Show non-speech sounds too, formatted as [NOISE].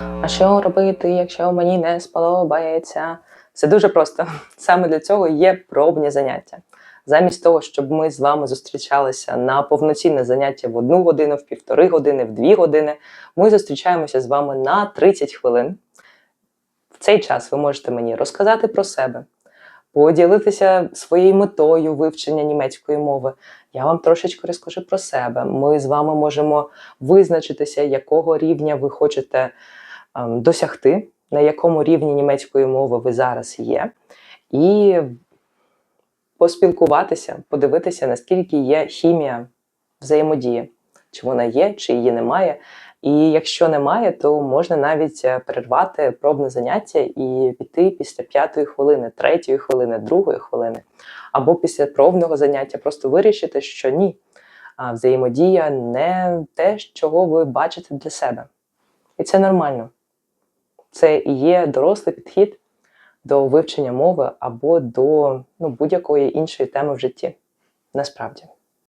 А що робити, якщо мені не сподобається? Це дуже просто. [LAUGHS] Саме для цього є пробні заняття. Замість того, щоб ми з вами зустрічалися на повноцінне заняття в одну годину, в півтори години, в дві години, ми зустрічаємося з вами на 30 хвилин. В цей час ви можете мені розказати про себе, поділитися своєю метою вивчення німецької мови. Я вам трошечки розкажу про себе. Ми з вами можемо визначитися, якого рівня ви хочете досягти, на якому рівні німецької мови ви зараз є, і поспілкуватися, подивитися, наскільки є хімія взаємодії, чи вона є, чи її немає. І якщо немає, то можна навіть е, перервати пробне заняття і піти після п'ятої хвилини, третьої хвилини, другої хвилини, або після пробного заняття просто вирішити, що ні, взаємодія не те, чого ви бачите для себе. І це нормально. Це і є дорослий підхід до вивчення мови або до ну, будь-якої іншої теми в житті. Насправді.